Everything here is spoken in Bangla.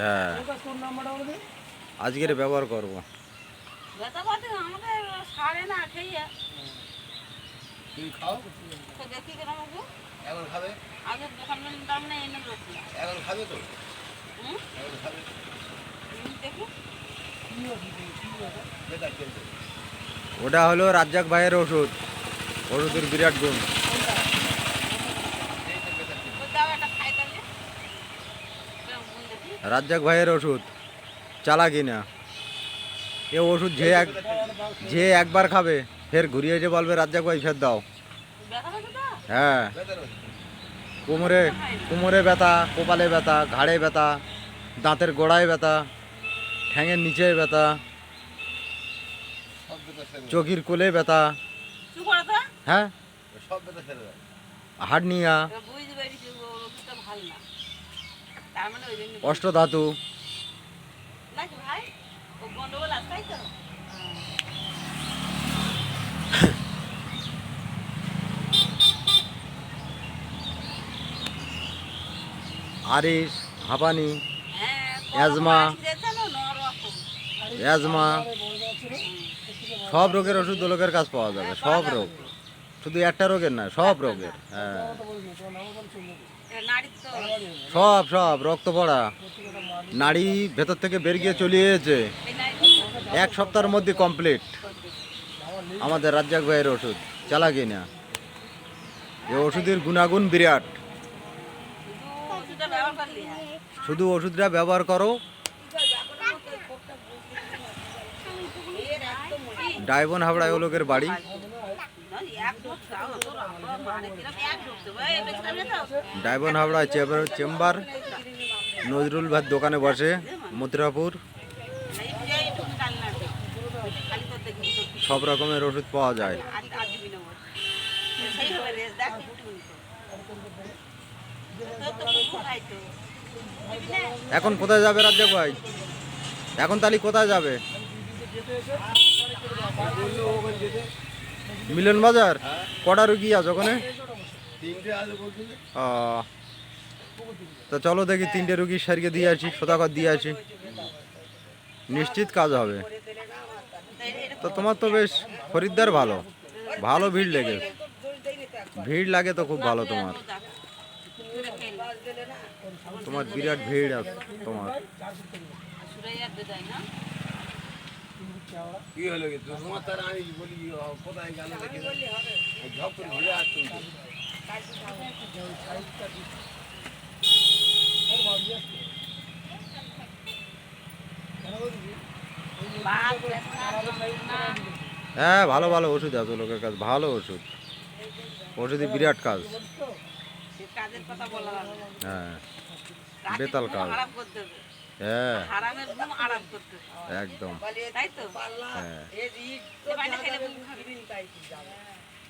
হ্যাঁ। আজকের ব্যবহার করব। ব্যথা পাতে আমাদের সারে না খেয়ে তুমি খাও তো দেখি কেন বাবু এখন খাবে আগে দোকানের দাম নেই এনে বসছি এখন খাবে তো হুম এখন খাবে হুম, দেখি কি ওষুধ কি ওটা বেকার চলবে ওটা হলো রাজ্জাক ভাইয়ের ওষুধ ওষুধের বিরাট গুণ ওই দাও একটা খাই তাহলে কেরম গুণ দেখি রাজ্জাক ভাইয়ের ওষুধ চালাকি না। এ ওষুধ যে এক যে একবার খাবে ফের ঘুরিয়ে এসে বলবে রাজ্জাক ভাই ফের দাও। হ্যাঁ। কোমরে কোমরে ব্যথা কপালে ব্যথা ঘাড়ে ব্যথা দাঁতের গোড়ায় ব্যথা ঠ্যাঙের নিচে ব্যথা। চোখির কোলে ব্যথা। হ্যাঁ। সব অষ্টধাতু। আরিস হাঁপানি হ্যাঁ অ্যাজমা। অ্যাজমা সব রোগের ওষুধ লোকের কাছে পাওয়া যাবে সব রোগ। শুধু একটা রোগের না সব রোগের হ্যাঁ। চলে সব সব, রক্ত পড়া। নাড়ি ভেতর থেকে বেরিয়ে চলে এসেছে। এক সপ্তাহের মধ্যে কমপ্লিট আমাদের রাজ্জাক ভাইয়ের ওষুধ, চালাকি না। এই ওষুধের গুণাগুণ বিরাট। শুধু ওষুধটা ব্যবহার করো। ডায়বন হাবড়ায় লোকের বাড়ি। ডায়বন হাবড়ায় চেম্বার- চেম্বার নজরুল ভাই দোকানে বসে, মথুরাপুর। সব রকমের ওষুধ পাওয়া যায়। এখন কোথায় যাবে রাজ্জাক ভাই? এখন তাহলে কোথায় যাবে? মিলন বাজার কটা রুগী আছে ওখানে? তো চলো দেখি তিনটে রুগী সারিয়ে দিয়ে আসি সদাকর দিয়ে আসি। নিশ্চিত কাজ হবে। তো তোমার তো বেশ খরিদ্দার ভালো। ভালো ভিড় লেগে ভিড় লাগে তো খুব ভালো তোমার। তোমার বিরাট ভিড় আছে তোমার। কি হলো কি? তোমার তার আমি বলি কোথায় গেল ঝপ করে ঘুরে আসতো হ্যাঁ ভালো ভালো ওষুধ আছে লোকের কাছে ভালো ওষুধ। ওষুধই বিরাট কাজ। কাজের কথা বলা যাবে না। হ্যাঁ বেতাল কাজ। আরাম করতে হবে হ্যাঁ একদম। তাই তো? হ্যাঁ।